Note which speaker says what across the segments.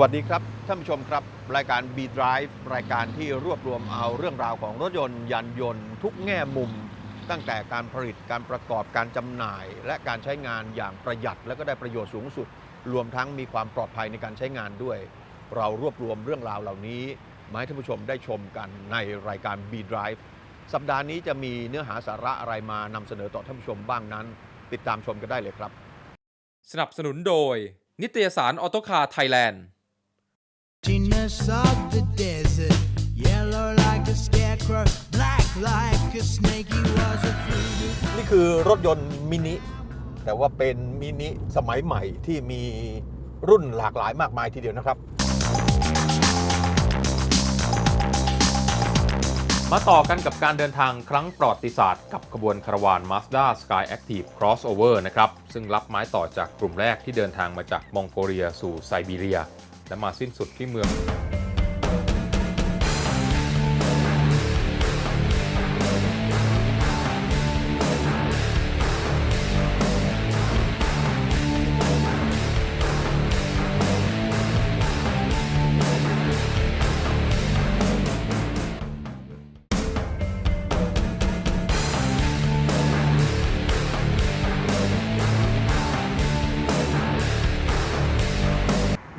Speaker 1: วัสดีครับ ท่านผู้ชมครับ รายการ B Drive รายการที่รวบรวมเอาเรื่องราวของรถยนต์ยานยนต์ ทุกแง่มุม ตั้งแต่การผลิตการประกอบการจำหน่าย และการใช้งานอย่างประหยัด และก็ได้ประโยชน์สูงสุด รวมทั้งมีความปลอดภัยในการใช้งานด้วย เรารวบรวมเรื่องราวเหล่านี้มาให้ท่านผู้ชมได้ชมกันในรายการ B Drive สัปดาห์นี้จะมีเนื้อหาสาระอะไรมานำเสนอต่อท่านผู้ชมบ้างนั้น ติดตามชมกันได้เลยครับ
Speaker 2: สนับสนุนโดย นิตยสารออโตคาไทยแลนด์
Speaker 3: Emptiness of the desert, yellow like a scarecrow, black like a snake. He was a fruit.
Speaker 1: นี่คือรถยนต์มินิ แต่ว่าเป็นมินิสมัยใหม่ที่มีรุ่นหลากหลายมากมายทีเดียวนะครับ
Speaker 2: มาต่อกันกับการเดินทางครั้งประวัติศาสตร์กับขบวนคาราวาน Mazda Sky Active Crossover นะครับ ซึ่งรับไม้ต่อจากกลุ่มแรกที่เดินทางมาจากมองโกเลียสู่ไซบีเรีย และมาสิ้นสุดที่เมือง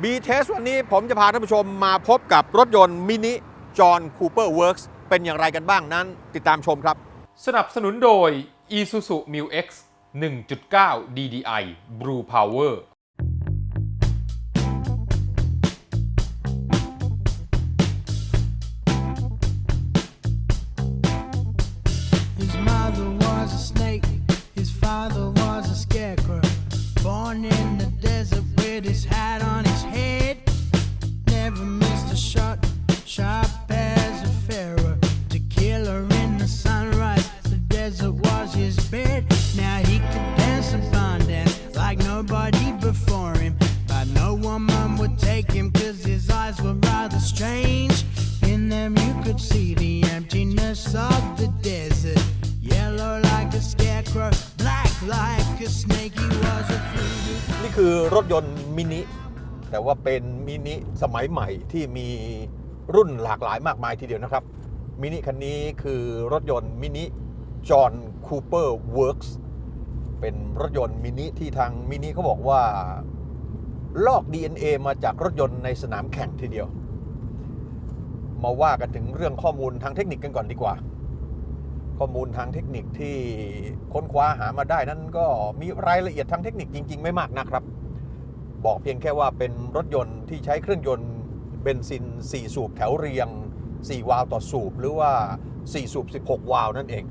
Speaker 1: B Test วันนี้ผมจะพาท่านผู้ชมมาพบกับรถยนต์มินิจอห์นคูเปอร์เวิร์กเป็นอย่างไรกันบ้างนั้น ติดตามชมครับ
Speaker 2: สนับสนุนโดย Isuzu Mu X 1.9 DDI Blue Power
Speaker 1: คือรถยนต์มินิแต่ว่าเป็นมินิสมัยใหม่ที่มีรุ่นหลากหลายมากมายทีเดียวนะครับมินิคันนี้คือรถยนต์มินิจอห์นคูเปอร์เวิร์กส์เป็นรถยนต์มินิที่ทางมินิเขาบอกว่าลอก DNA มาจากรถยนต์ในสนามแข่งทีเดียว มาว่ากันถึงเรื่องข้อมูลทางเทคนิคกันก่อนดีกว่า ข้อมูลทางเทคนิคที่ค้นคว้าหามาได้นั้นก็มีรายละเอียดทางเทคนิคจริง ๆ ไม่มากนะครับ บอกเพียงแค่ว่าเป็นรถยนต์ที่ใช้เครื่องยนต์เบนซิน 4 สูบแถวเรียง 4 วาล์วต่อสูบ หรือว่า 4 สูบ 16 วาล์วนั่นเอง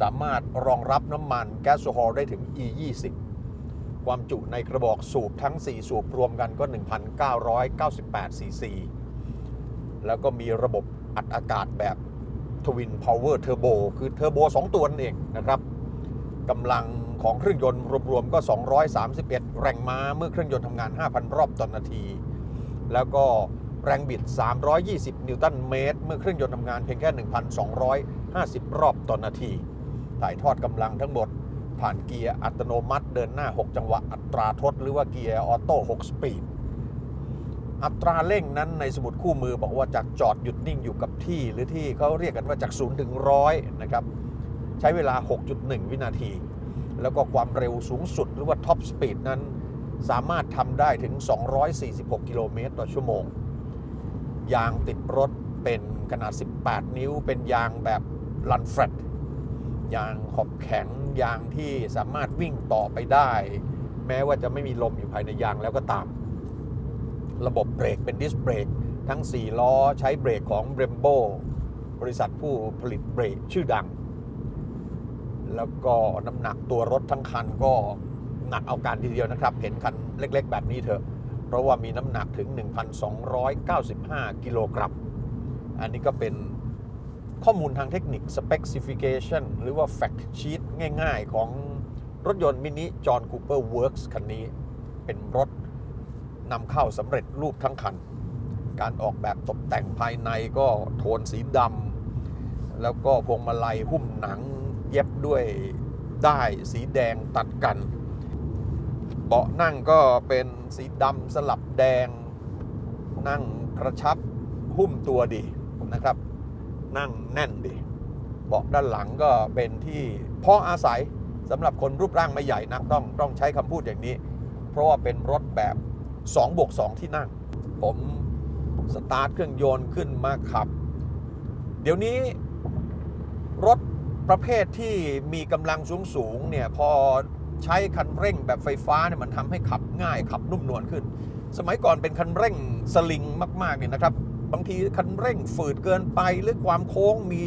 Speaker 1: สามารถรองรับน้ำมันแก๊สโซฮอลได้ถึง E20 ความจุในกระบอกสูบทั้ง 4 สูบรวมกันก็ 1,998 ซีซี แล้วก็มีระบบอัดอากาศแบบทวินพาวเวอร์เทอร์โบคือเทอร์โบ2ตัวนั่นเองนะครับกำลัง ของเครื่องยนต์รวมๆก็ 231 แรงม้าเมื่อเครื่องยนต์ทำงาน 5,000 รอบต่อนนาที แล้วก็แรงบิด 320 นิวตันเมตร เมื่อเครื่องยนต์ทำงานเพียงแค่ 1,250 รอบต่อนนาที ถ่ายทอดกำลังทั้งหมด ผ่านเกียร์อัตโนมัติเดินหน้า 6 จังหวะอัตราทดหรือว่าเกียร์ออโต้ 6 สปีด อัตราเร่งนั้นในสมุดคู่มือบอกว่าจากจอดหยุดนิ่งอยู่กับที่ หรือที่เขาเรียกกันว่าจาก 0 ถึง 100 นะครับ ใช้เวลา 6.1 วินาที แล้วก็ความเร็วสูงสุดหรือว่าท็อปสปีดนั้น สามารถทำได้ถึง 246 กิโลเมตรต่อชั่วโมง ยางติดรถเป็นขนาด 18 นิ้ว เป็นยางแบบลันเฟรดยางขอบแข็งยางที่สามารถวิ่งต่อไปได้ แม้ว่าจะไม่มีลมอยู่ภายในยางแล้วก็ตาม ระบบเบรกเป็นดิสเบรกทั้ง 4 ล้อใช้เบรกของ Brembo บริษัทผู้ผลิตเบรกชื่อดัง แล้วก็น้ำหนักตัวรถทั้งคันก็หนักเอาการทีเดียวนะครับ เห็นคันเล็กๆ แบบนี้เถอะ เพราะว่ามีน้ำหนักถึง 1,295 กิโลกรัม อันนี้ก็เป็นข้อมูลทางเทคนิค specification หรือว่า fact sheet ง่ายๆ ของรถยนต์มินิจอห์นคูเปอร์เวิร์กส์คันนี้ เป็นรถนำเข้าสำเร็จรูปทั้งคัน การออกแบบตกแต่งภายในก็โทนสีดำแล้วก็พวงมาลัยหุ้มหนัง เย็บด้วยได้ายสีแดงตัดกัน เบาะนั่งก็เป็นสีดำสลับแดง นั่งกระชับหุ้มตัวดีนะครับ นั่งแน่นดี เบาะด้านหลังก็เป็นที่พออาศัยสำหรับคนรูปร่างไม่ใหญ่นักต้องต้องใช้คำพูดอย่างนี้ เพราะว่าเป็นรถแบบ2บวก2ที่นั่ง ผมสตาร์ทเครื่องยนต์ขึ้นมาขับ เดี๋ยวนี้รถ ประเภทที่มีกำลังสูงสูงๆเนี่ยพอใช้คันเร่งแบบไฟฟ้าเนี่ยมันทำให้ขับง่ายขับนุ่มนวลขึ้น สมัยก่อนเป็นคันเร่งสลิงมากๆเนี่ยนะครับ บางทีคันเร่งฝืดเกินไปหรือความโค้งมี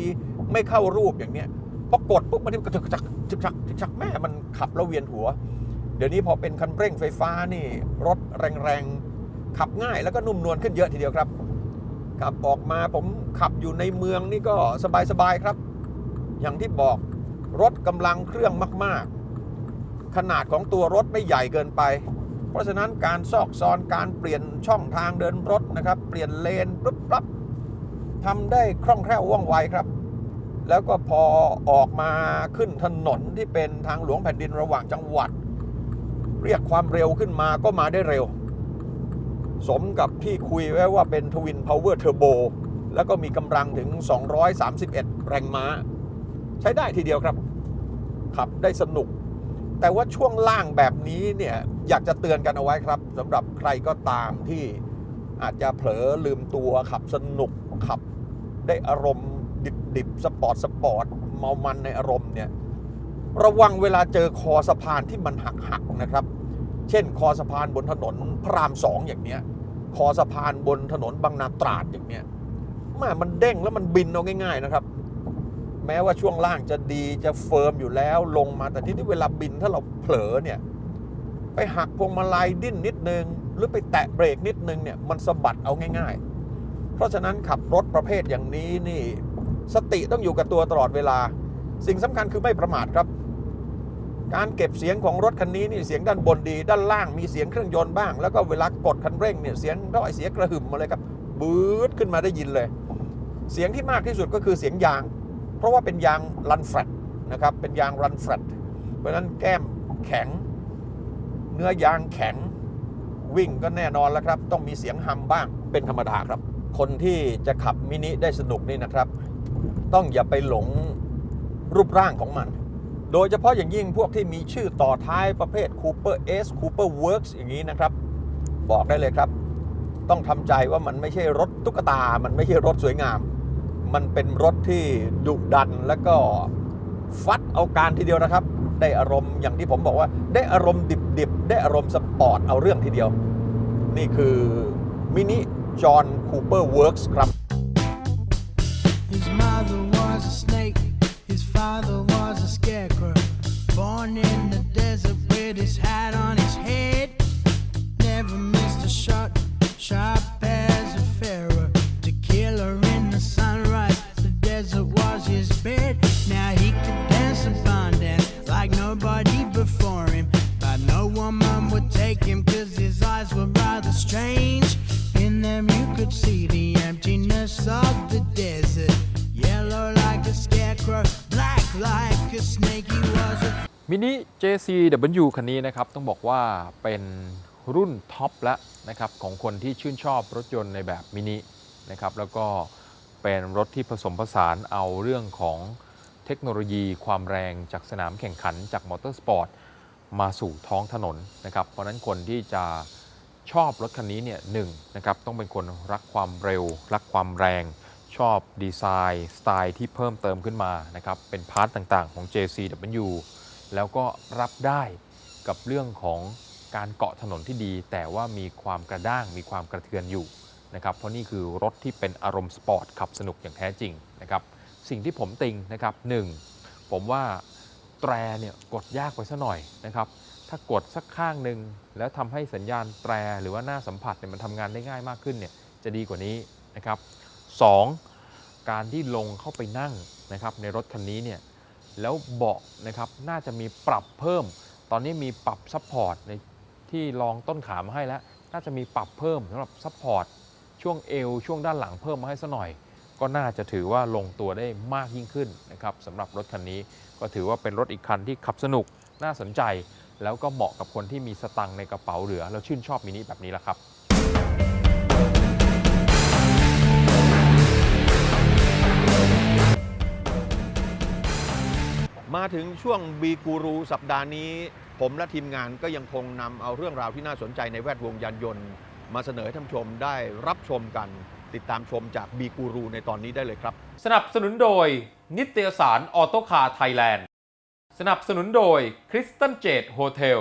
Speaker 1: ไม่เข้ารูปอย่างเนี้ยพอกดปุ๊บมันกระจึกระจักจึกจักจึกจักแม่มันขับแล้วเวียนหัว เดี๋ยวนี้พอเป็นคันเร่งไฟฟ้านี่รถแรงๆขับง่ายแล้วก็นุ่มนวลขึ้นเยอะทีเดียวครับขับออกมาผมขับอยู่ในเมืองนี่ก็สบายๆครับ อย่างที่บอกรถกำลังเครื่องมาก ๆ ขนาดของตัวรถไม่ใหญ่เกินไป เพราะฉะนั้นการซอกซอนการเปลี่ยนช่องทางเดินรถนะครับ เปลี่ยนเลนปุ๊บปั๊บทำได้คล่องแคล่วว่องไวครับ แล้วก็พอออกมาขึ้นถนนที่เป็นทางหลวงแผ่นดินระหว่างจังหวัด เรียกความเร็วขึ้นมาก็มาได้เร็ว สมกับที่คุยไว้ว่าเป็นทวินพาวเวอร์เทอร์โบแล้วก็มีกำลังถึง 231 แรงม้า ใช้ได้ทีเดียวครับ ขับได้สนุก แต่ว่าช่วงล่างแบบนี้เนี่ยอยากจะเตือนกันเอาไว้ครับสำหรับใครก็ตามที่อาจจะเผลอลืมตัวขับสนุกขับได้อารมณ์ดิบดิบสปอร์ตสปอร์ตเมามันในอารมณ์เนี่ยระวังเวลาเจอคอสะพานที่มันหักหักๆนะครับ เช่น คอสะพานบนถนนพระรามสองอย่างเนี้ยคอสะพานบนถนนบางนาตราดอย่างเนี้ยแม่มันเด้งแล้วมันบินเอาง่าย ๆ นะครับ แม้ว่าช่วงล่างจะดีจะเฟิร์มอยู่แล้วลงมาแต่ที่ที่เวลาบินถ้าเราเผลอเนี่ย ไปหักพวงมาลัยดิ้นนิดนึง หรือไปแตะเบรกนิดนึงเนี่ยมันสะบัดเอาง่าย ๆ เพราะฉะนั้นขับรถประเภทอย่างนี้นี่ สติต้องอยู่กับตัวตลอดเวลา สิ่งสำคัญคือไม่ประมาทครับ การเก็บเสียงของรถคันนี้นี่เสียงด้านบนดี ด้านล่างมีเสียงเครื่องยนต์บ้าง แล้วก็เวลากดคันเร่งเนี่ยเสียงร้อยเสียงกระหึ่มมาเลยครับบืดขึ้นมาได้ยินเลย เสียงที่มากที่สุดก็คือเสียงยาง เพราะว่าเป็นยางรันแฟลตนะครับเป็นยางรันแฟลตเพราะฉะนั้นแก้มแข็ง เนื้อยางแข็งวิ่งก็แน่นอนแล้วครับ ต้องมีเสียงฮัมบ้างเป็นธรรมดาครับ คนที่จะขับมินิได้สนุกนี่นะครับ ต้องอย่าไปหลงรูปร่างของมัน โดยเฉพาะอย่างยิ่งพวกที่มีชื่อต่อท้ายประเภท Cooper S Cooper Works อย่างนี้นะครับ บอกได้เลยครับ ต้องทำใจว่ามันไม่ใช่รถตุ๊กตา มันไม่ใช่รถสวยงาม มันเป็นรถที่ดุดันแล้วก็ฟัดเอาการทีเดียวนะครับ ได้อารมณ์อย่างที่ผมบอกว่า ได้อารมณ์ดิบๆ ได้อารมณ์สปอร์ตเอาเรื่องทีเดียว นี่คือมินิจอห์นคูเปอร์เวิร์กส์ครับ
Speaker 3: His mother was a snake, his father was a scarecrow. Born in the desert with his hat on
Speaker 2: JCW คันนี้นะครับต้องบอกว่าเป็นรุ่นท็อปแล้วนะครับของคนที่ชื่นชอบรถยนต์ในแบบมินินะครับแล้วก็เป็นรถที่ผสมผสานเอาเรื่องของเทคโนโลยีความแรงจากสนามแข่งขันจากมอเตอร์สปอร์ตมาสู่ท้องถนนนะครับเพราะนั้นคนที่จะชอบรถคันนี้เนี่ยหนึ่งนะครับต้องเป็นคนรักความเร็ว รักความแรง ชอบดีไซน์ สไตล์ที่เพิ่มเติมขึ้นมานะครับเป็นพาร์ทต่างๆของ JCW แล้วก็รับได้กับเรื่องของการเกาะถนนที่ดี แต่ว่ามีความกระด้างมีความกระเทือนอยู่นะครับเพราะนี่คือรถที่เป็นอารมณ์สปอร์ตขับสนุกอย่างแท้จริงนะครับสิ่งที่ผมติงนะครับหนึ่งผมว่าแตรเนี่ยกดยากไปซะหน่อยนะครับถ้ากดสักข้างหนึ่งแล้วทำให้สัญญาณแตรหรือว่าหน้าสัมผัสเนี่ยมันทำงานได้ง่ายมากขึ้นเนี่ยจะดีกว่านี้นะครับสองการที่ลงเข้าไปนั่งนะครับในรถคันนี้เนี่ย แล้วเบาะนะครับน่าจะมีปรับเพิ่ม ตอนนี้มีปรับซัพพอร์ตในที่ลองต้นขามาให้แล้ว น่าจะมีปรับเพิ่มสำหรับซัพพอร์ตช่วงเอวช่วงด้านหลังเพิ่มมาให้สัหน่อย ก็น่าจะถือว่าลงตัวได้มากยิ่งขึ้นนะครับสำหรับรถคันนี้ก็ถือว่าเป็นรถอีกคันที่ขับสนุกน่าสนใจ แล้วก็เหมาะกับคนที่มีสตังในกระเป๋าเหลือ แล้วชื่นชอบมินิแบบนี้แหละครับ
Speaker 1: มาถึงช่วงบีกูรูสัปดาห์นี้ ผมและทีมงานก็ยังคงนำเอาเรื่องราวที่น่าสนใจในแวดวงยานยนต์ มาเสนอให้ท่านชมได้รับชมกัน ติดตามชมจากบีกูรูในตอนนี้ได้เลยครับ
Speaker 2: สนับสนุนโดย นิตยสารออโตคาไทยแลนด์ สนับสนุนโดยคริสตันเจดโฮเทล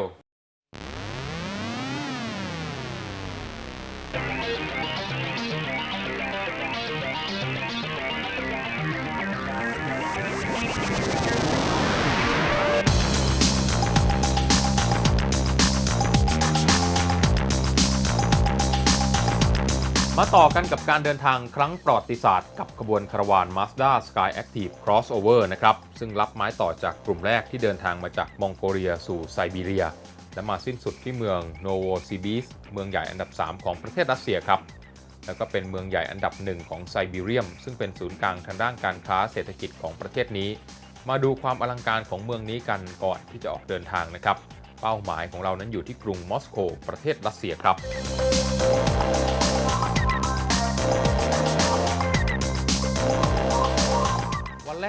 Speaker 2: มาต่อกันกับการเดินทางครั้งประวัติศาสตร์กับขบวนคาราวาน Mazda Sky Active Crossover นะครับ ซึ่งรับไม้ต่อจากกลุ่มแรกที่เดินทางมาจากมองโกเลียสู่ไซบีเรีย และมาสิ้นสุดที่เมืองโนโวซิบิสเมืองใหญ่อันดับ 3 ของประเทศรัสเซียครับ แล้วก็เป็นเมืองใหญ่อันดับหนึ่งของไซบีเรียม ซึ่งเป็นศูนย์กลางทางด้านการค้าเศรษฐกิจของประเทศนี้ มาดูความอลังการของเมืองนี้กันก่อนที่จะออกเดินทางนะครับ เป้าหมายของเรานั้นอยู่ที่กรุงมอสโกประเทศรัสเซียครับ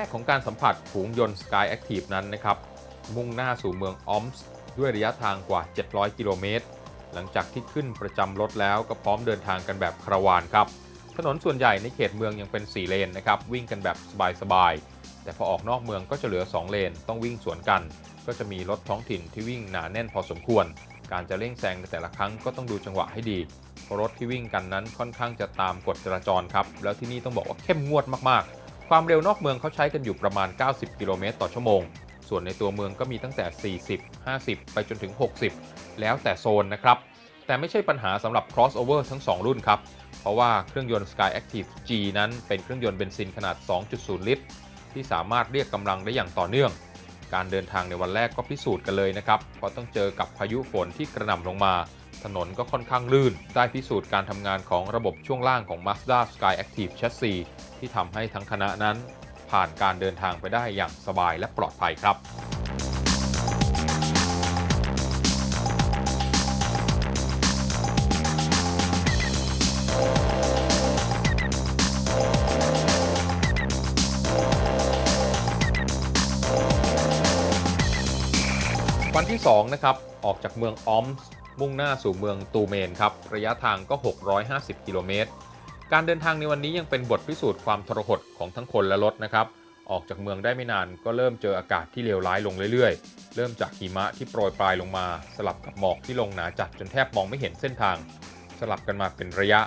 Speaker 2: กของการสัมผัสฝูงยนต์ Sky Active นั้นนะครับ มุ่งหน้าสู่เมืองออมส์ด้วยระยะทางกว่า 700 กิโลเมตร หลังจากที่ขึ้นประจำรถแล้วก็พร้อมเดินทางกันแบบคาราวานครับ ถนนส่วนใหญ่ในเขตเมืองยังเป็น 4 เลนนะครับ วิ่งกันแบบสบายๆ แต่พอออกนอกเมืองก็จะเหลือ 2 เลน ต้องวิ่งสวนกัน ก็จะมีรถท้องถิ่นที่วิ่งหนาแน่นพอสมควร การจะเร่งแซงในแต่ละครั้งก็ต้องดูจังหวะให้ดีเพราะรถที่วิ่งกันนั้นค่อนข้างจะตามกฎจราจรครับ แล้วที่นี่ต้องบอกว่าเข้มงวดมากๆ ความเร็วนอกเมืองเขาใช้กันอยู่ประมาณ 90 กิโลเมตรต่อชั่วโมง ส่วนในตัวเมืองก็มีตั้งแต่ 40 50 ไปจนถึง 60 แล้วแต่โซนนะครับ แต่ไม่ใช่ปัญหาสำหรับ crossover ทั้ง 2 รุ่นครับ เพราะว่าเครื่องยนต์ Sky Active G นั้นเป็นเครื่องยนต์เบนซินขนาด 2.0 ลิตร ที่สามารถเรียกกำลังได้อย่างต่อเนื่อง การเดินทางในวันแรกก็พิสูจน์กันเลยนะครับ เพราะต้องเจอกับพายุฝนที่กระหน่ำลงมา ถนนก็ค่อนข้างลื่น ได้พิสูจน์การทำงานของระบบช่วงล่างของ Mazda Sky Active Chassis ที่ทำให้ทั้งคณะนั้น ผ่านการเดินทางไปได้อย่างสบายและปลอดภัยครับ ที่ 2 นะครับ ออกจากเมืองออมส์มุ่งหน้าสู่เมืองตูเมนครับ ระยะทางก็ 650 กิโลเมตร การเดินทางในวันนี้ยังเป็นบทพิสูจน์ความทรหดของทั้งคนและรถนะครับ ออกจากเมืองได้ไม่นานก็เริ่มเจออากาศที่เลวร้ายลงเรื่อยๆ เริ่มจากหิมะที่โปรยปลายลงมา สลับกับหมอกที่ลงหนาจัดจนแทบมองไม่เห็นเส้นทาง สลับกันมาเป็นระยะ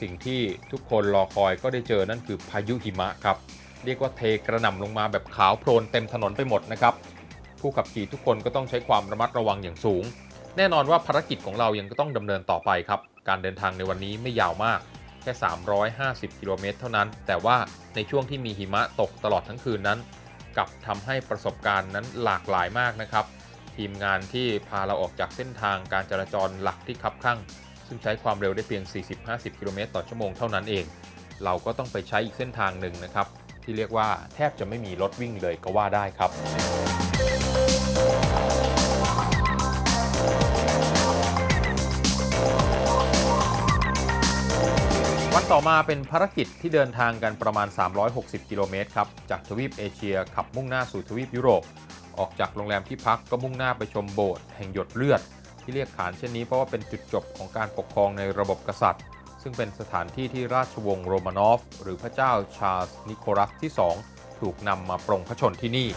Speaker 2: สิ่งที่ทุกคนรอคอยก็ได้เจอนั่นคือพายุหิมะครับ เรียกว่าเทกระหน่ำลงมาแบบขาวโพลนเต็มถนนไปหมดนะครับ ผู้ขับขี่ทุกคนก็ต้องใช้ความระมัดระวังอย่างสูง แน่นอนว่าภารกิจของเรายังต้องดำเนินต่อไปครับ การเดินทางในวันนี้ไม่ยาวมาก แค่ 350 กิโลเมตรเท่านั้น แต่ว่าในช่วงที่มีหิมะตกตลอดทั้งคืนนั้นกับทำให้ประสบการณ์นั้นหลากหลายมากนะครับ ทีมงานที่พาเราออกจากเส้นทางการจราจรหลักที่คับข้างซึ่งใช้ความเร็วได้เพียง 40-50 กิโลเมตรต่อชั่วโมงเท่านั้นเอง เราก็ต้องไปใช้อีกเส้นทางหนึ่งนะครับ ที่เรียกว่าแทบจะไม่มีรถวิ่งเลยก็ว่าได้ครับ วันต่อมาเป็นภารกิจที่เดินทางกันประมาณ 360 กิโลเมตรครับ จากทวีปเอเชียขับมุ่งหน้าสู่ทวีปยุโรป ออกจากโรงแรมที่พักก็มุ่งหน้าไปชมโบสถ์แห่งหยดเลือด ที่เรียกขานเช่นนี้เพราะว่าเป็นจุดจบของการปกครองในระบบกษัตริย์ ซึ่งเป็นสถานที่ที่ราชวงศ์โรมานอฟ หรือพระเจ้าชาร์ลส์นิโคลัสที่ 2 ถูกนำมาปรงพระชนที่นี่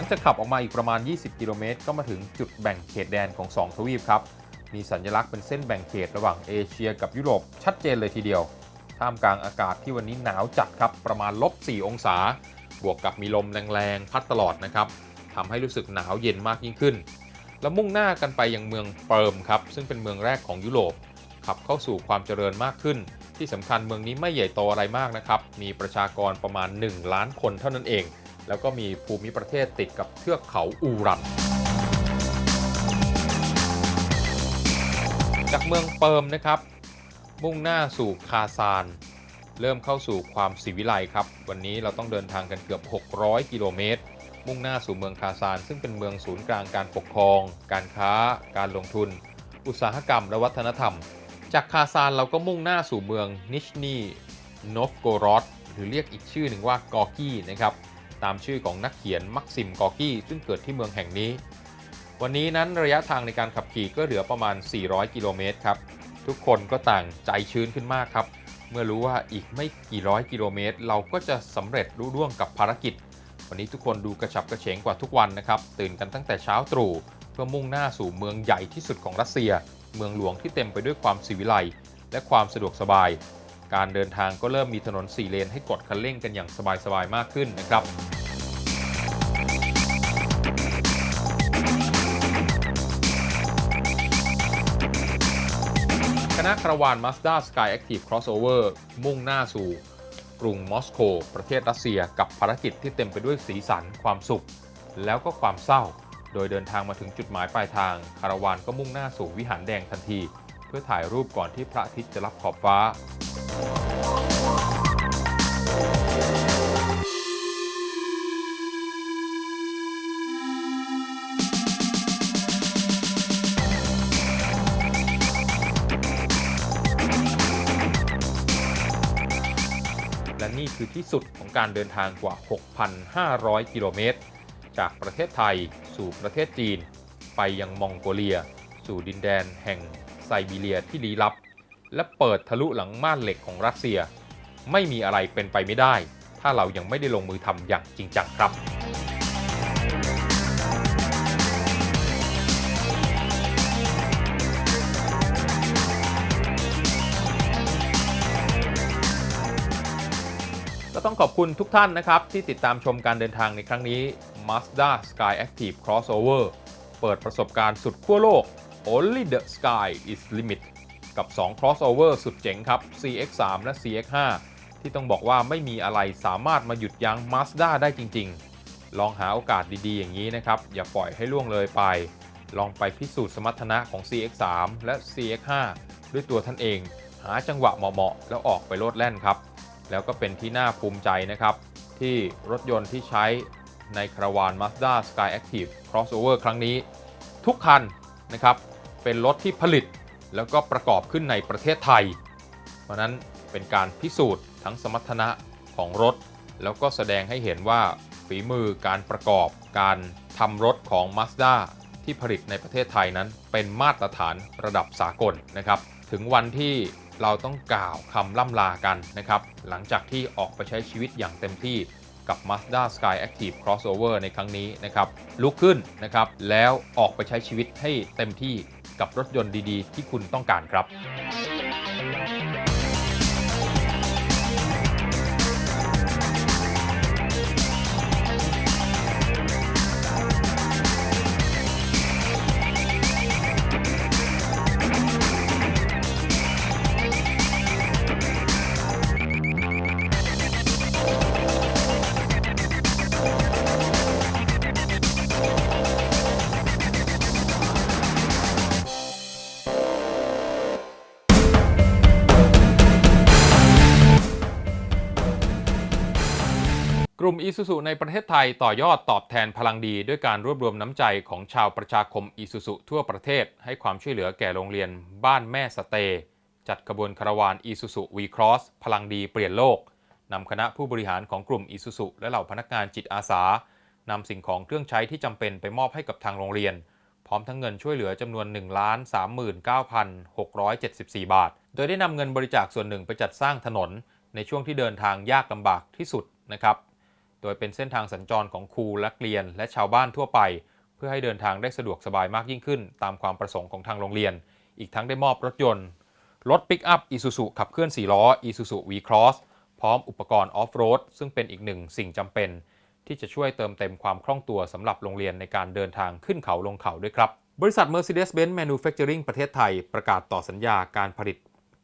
Speaker 2: ลังจากขับออกมาอีกประมาณ 20 กิโลเมตร ก็มาถึงจุดแบ่งเขตแดนของ 2 ทวีปครับ มีสัญลักษณ์เป็นเส้นแบ่งเขตระหว่างเอเชียกับยุโรปชัดเจนเลยทีเดียว ท่ามกลางอากาศที่วันนี้หนาวจัดครับ ประมาณลบ 4 องศา บวกกับมีลมแรงๆ พัดตลอดนะครับทำให้รู้สึกหนาวเย็นมากยิ่งขึ้น แล้วมุ่งหน้ากันไปยังเมืองเปิร์มครับ ซึ่งเป็นเมืองแรกของยุโรป ขับเข้าสู่ความเจริญมากขึ้น ที่สำคัญเมืองนี้ไม่ใหญ่โตอะไรมากนะครับ มีประชากรประมาณ 1 ล้านคนเท่านั้นเอง แล้วก็มีภูมิประเทศติดกับเทือกเขาอูรัน จากเมืองเปิร์มนะครับ มุ่งหน้าสู่คาซาน เริ่มเข้าสู่ความสิวิไลครับ วันนี้เราต้องเดินทางกันเกือบ 600 กิโลเมตร มุ่งหน้าสู่เมืองคาซาน ซึ่งเป็นเมืองศูนย์กลางการปกครอง การค้า การลงทุน อุตสาหกรรม และวัฒนธรรม จากคาซานเราก็มุ่งหน้าสู่เมืองนิชนีโนฟโกรอดหรือเรียกอีกชื่อหนึ่งว่ากอกี้นะครับ ตามชื่อของนักเขียนมักซิมกอกี้ซึ่งเกิดที่เมืองแห่งนี้ วันนี้นั้นระยะทางในการขับขี่ก็เหลือประมาณ 400 กิโลเมตรครับ ทุกคนก็ต่างใจชื้นขึ้นมากครับ เมื่อรู้ว่าอีกไม่กี่ร้อยกิโลเมตร เราก็จะสำเร็จรุ่ร่วงกับภารกิจ วันนี้ทุกคนดูกระฉับกระเฉงกว่าทุกวันนะครับ ตื่นกันตั้งแต่เช้าตรู่เพื่อมุ่งหน้าสู่เมืองใหญ่ที่สุดของรัสเซีย เมืองหลวงที่เต็มไปด้วยความสิวิไลและความสะดวกสบาย การเดินทางก็เริ่มมีถนนสี่เลนให้กดคันเร่งกันอย่างสบายๆ มากขึ้นนะครับ คณะคาราวาน Mazda Sky Active Crossover มุ่งหน้าสู่กรุงมอสโก ประเทศรัสเซียกับภารกิจที่เต็มไปด้วยสีสันความสุข แล้วก็ความเศร้า โดยเดินทางมาถึงจุดหมายปลายทาง คาราวานก็มุ่งหน้าสู่วิหารแดงทันที เพื่อถ่ายรูปก่อนที่พระอาทิตย์จะรับขอบฟ้า และนี่คือที่สุดของการเดินทางกว่า 6,500 กิโลเมตร จากประเทศไทยสู่ประเทศจีน ไปยังมองโกเลีย สู่ดินแดนแห่งไซบีเรียที่ลี้ลับ และเปิดทะลุหลังม่านเหล็กของรัสเซีย ไม่มีอะไรเป็นไปไม่ได้ ถ้าเรายังไม่ได้ลงมือทำอย่างจริงจังครับ ก็ต้องขอบคุณทุกท่านนะครับ ที่ติดตามชมการเดินทางในครั้งนี้ Mazda Sky Active Crossover เปิดประสบการณ์สุดขั้วโลก Only the Sky is Limit กับ 2 crossover สุดเจ๋งครับ CX3 และ CX5 ที่ต้องบอกว่าไม่มีอะไรสามารถมาหยุดยั้ง Mazda ได้จริง ๆ ลองหาโอกาสดีๆ อย่างนี้นะครับ อย่าปล่อยให้ล่วงเลยไป ลองไปพิสูจน์สมรรถนะของ CX3 และ CX5 ด้วยตัวท่านเอง หาจังหวะเหมาะๆแล้วออกไปโลดแล่นครับ แล้วก็เป็นที่น่าภูมิใจนะครับ ที่รถยนต์ที่ใช้ในคาราวาน Mazda Sky Active Crossover ครั้งนี้ ทุกคันนะครับเป็นรถที่ผลิต แล้วก็ประกอบขึ้นในประเทศไทย เพราะนั้นเป็นการพิสูจน์ทั้งสมรรถนะของรถ แล้วก็แสดงให้เห็นว่าฝีมือการประกอบการทำรถของ Mazda ที่ผลิตในประเทศไทยนั้นเป็นมาตรฐานระดับสากลนะครับ ถึงวันที่เราต้องกล่าวคำล่ำลากันนะครับ หลังจากที่ออกไปใช้ชีวิตอย่างเต็มที่กับ Mazda Sky Active Crossover ในครั้งนี้นะครับ ลุกขึ้นนะครับ แล้วออกไปใช้ชีวิตให้เต็มที่ กับรถยนต์ดีๆ ที่คุณต้องการครับ ลุ่มอีซูซูในประเทศไทยต่อยอดตอบแทนพลังดี ด้วยการรวบรวมน้ำใจของชาวประชาคมอีซูซูทั่วประเทศ ให้ความช่วยเหลือแก่โรงเรียนบ้านแม่สเต จัดกระบวนคาราวานอีซูซูวีครอสพลังดีเปลี่ยนโลกนำคณะผู้บริหารของกลุ่มอีซูซูและเหล่าพนักงานจิตอาสานำสิ่งของเครื่องใช้ที่จำเป็นไปมอบให้กับทางโรงเรียน พร้อมทั้งเงินช่วยเหลือจำนวน 1 39,674 บาท โดยได้นำเงินบริจาคส่วนหนึ่งไปจัดสร้างถนน ในช่วงที่เดินทางยากลำบากที่สุดนะครับ โดยเป็นเส้นทางสัญจรของครูและเรียน และชาวบ้านทั่วไป เพื่อให้เดินทางได้สะดวกสบายมากยิ่งขึ้น ตามความประสงค์ของทางโรงเรียน อีกทั้งได้มอบรถยนต์ รถปิกอัพ Isuzu ขับเคลื่อน 4 ล้อ Isuzu V-Cross พร้อมอุปกรณ์ออฟโรดซึ่งเป็นอีกหนึ่งสิ่งจำเป็น ที่จะช่วยเติมเต็มความคล่องตัวสำหรับโรงเรียนในการเดินทางขึ้นเขาลงเขาด้วยครับบริษัท Mercedes-Benz Manufacturing ประเทศไทย ประกาศต่อสัญญาการผลิต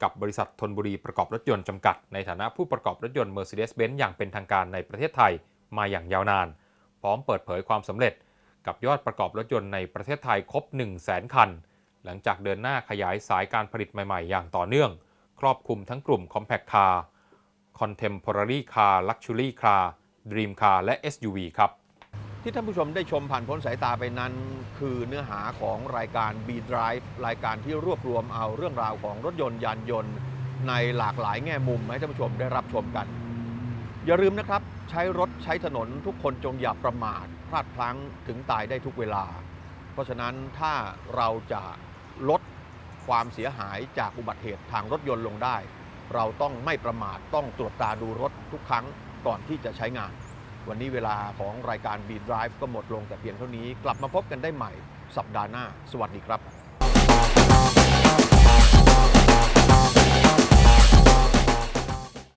Speaker 2: กับบริษัทธนบุรีประกอบรถยนต์จำกัด ในฐานะผู้ประกอบรถยนต์ Mercedes-Benz อย่างเป็นทางการในประเทศไทยมาอย่างยาวนาน พร้อมเปิดเผยความสำเร็จ กับยอดประกอบรถยนต์ในประเทศไทยครบ 1 0 0 0 0แสนคัน หลังจากเดินหน้าขยายสายการผลิตใหม่ ๆ อย่างต่อเนื่อง ครอบคลุมทั้งกลุ่ม Compact Car Contemporary Car Luxury Car Dream Car และ SUV ครับ
Speaker 1: ที่ท่านผู้ชมได้ชมผ่านพ้นสายตาไปนั้น คือเนื้อหาของรายการ B Drive รายการที่รวบรวมเอาเรื่องราวของรถยนต์ยานยนต์ ในหลากหลายแง่มุมให้ท่านผู้ชมได้รับชมกัน อย่าลืมนะครับ ใช้รถใช้ถนนทุกคนจงอย่าประมาทพลาดพลั้งถึงตายได้ทุกเวลา เพราะฉะนั้นถ้าเราจะลดความเสียหายจากอุบัติเหตุทางรถยนต์ลงได้ เราต้องไม่ประมาทต้องตรวจตาดูรถทุกครั้งก่อนที่จะใช้งาน วันนี้เวลาของรายการ B Drive ก็หมดลงแต่เพียงเท่านี้ กลับมาพบกันได้ใหม่สัปดาห์หน้า สวัสดีครับ